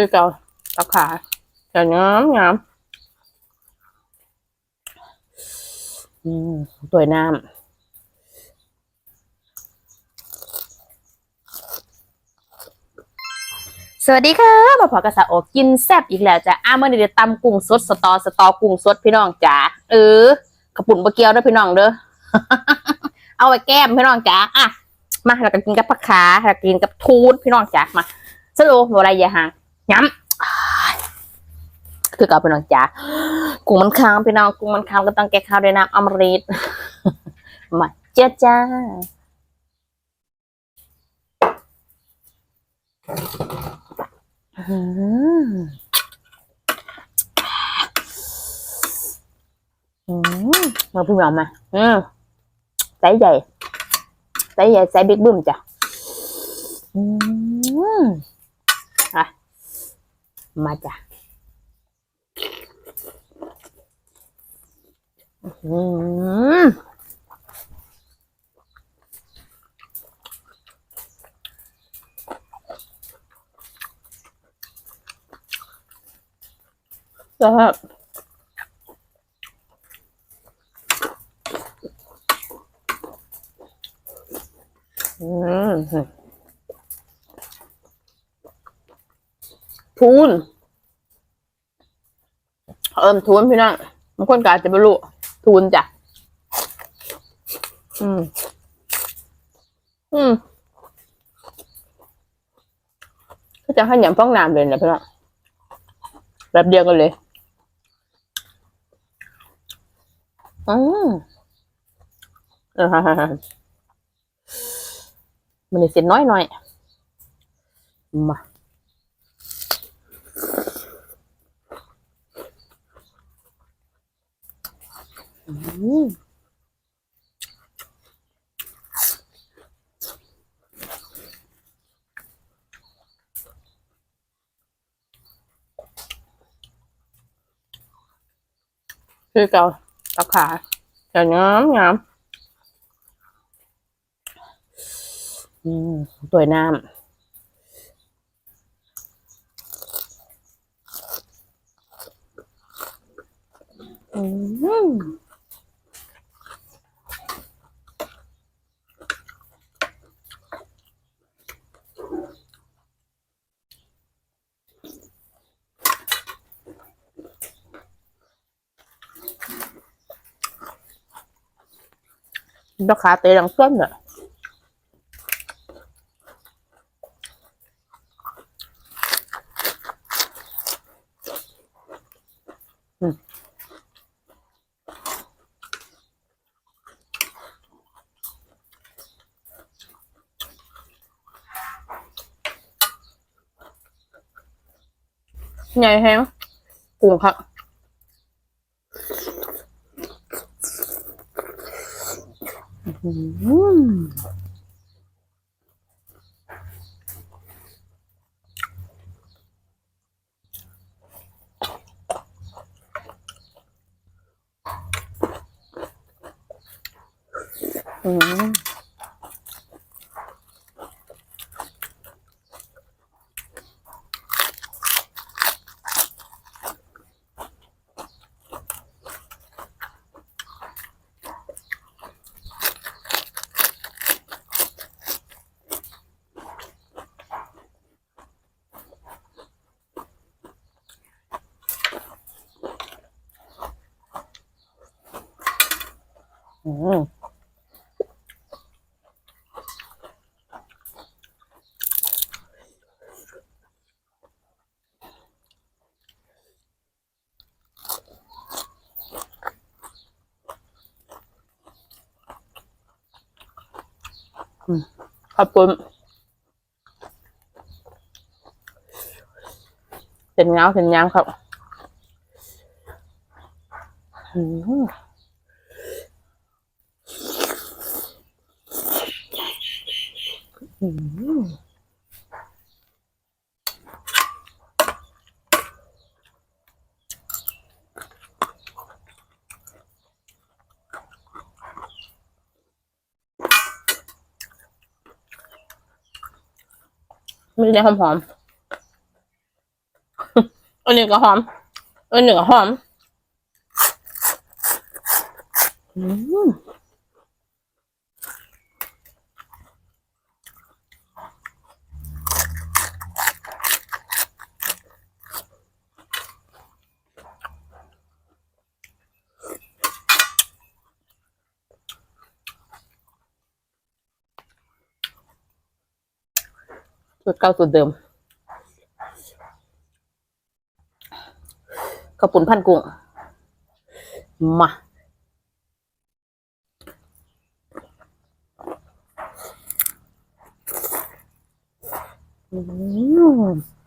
คือเก่าตักขาแต่งามงามอืมตัวน้ำสวัสดีค่ะ มาพอกระสาโอกินแซ่บอีกแล้วจ้ะอ้าเมื่อนี้เดี๋ยวตำกุ้งสดสตอสตอกุ้งสดพี่น้องจ๋าเออกระปุ่นบะเกียวด้อพี่น้องเด้อเอาไว้แก้มพี่น้องจ๋าอะมาเราก็กินกับผักขาเรากินกับทูนพี่น้องจ๋ามาสโลว์อะไรอย่าห่าง ย้ำคือกับพี่น้องจ๋ากุ้งมันค้างพี่น้องกุ้งมันค้างก็ต้องแก้ข้าวด้วยน้ำอมฤตมาเจ้าจ้าอืมอืมมาพี่หมอมา อืมไซส์ใหญ่ไซส์ใหญ่ไซส์บิ๊กบึ้มจ้ะอืม มาจ้ะอืมแล้วอืมทูน เอิมทูนพี่น้องบางคนก็อาจจะไม่รู้ทูนจ้ะ อืม อืมก็จะให้ยำฟองน้ำเลยนะพี่น้องแบบเดียวกันเลย อืมเออฮ่าฮ่าฮ่ามันเสียน้อยหน่อยมา คือเก่าตักขาแต่งามงามตัวน้ำอืม ราคาเตะดังส้นเหรอใหญ่แฮงกุ้งครับ อืม อืมอืมอืมขอบคุณเป็นเงาเป็นยางครับ อืม อืมไม่ได้หอมหอมอันนี้ก็หอม อันนี้ก็หอม อืม สูตรเก่าสูตรเดิมข้าวปุ่นพันกุ้ง มาอืม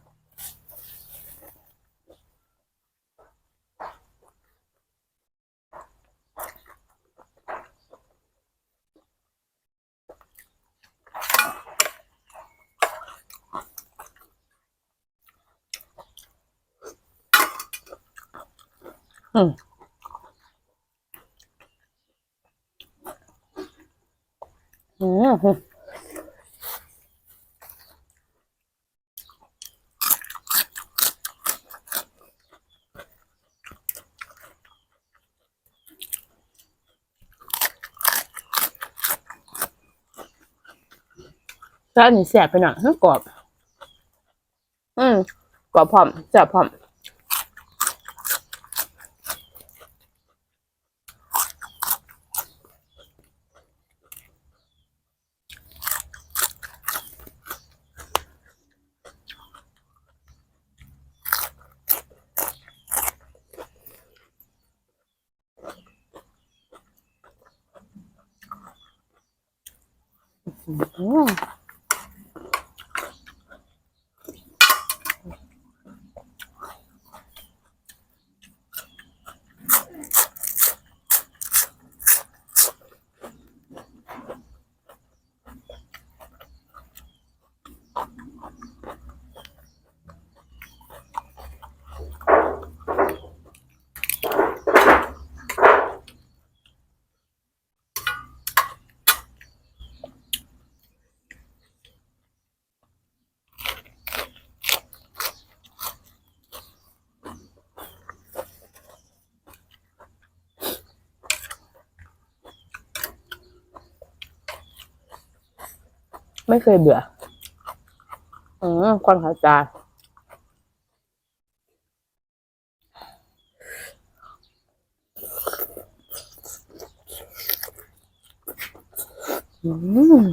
อืมอืมแล้วอันนี้แสบไปหน่อยกรอบ อืมกรอบพร้อมแสบพร้อม อื ไม่เคยเบื่อ อืมควันขาจาอืม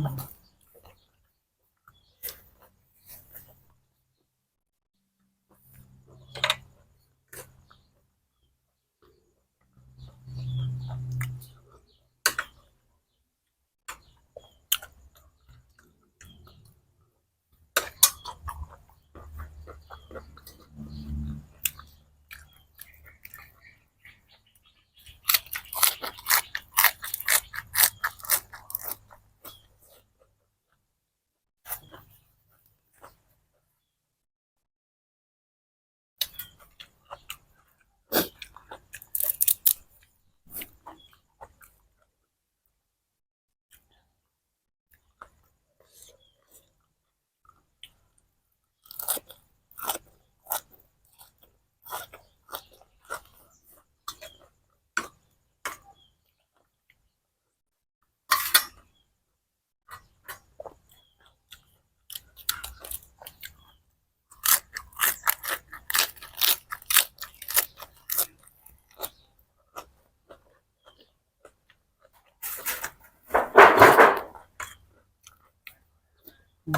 อื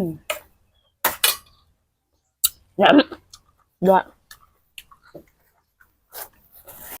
มยำยอด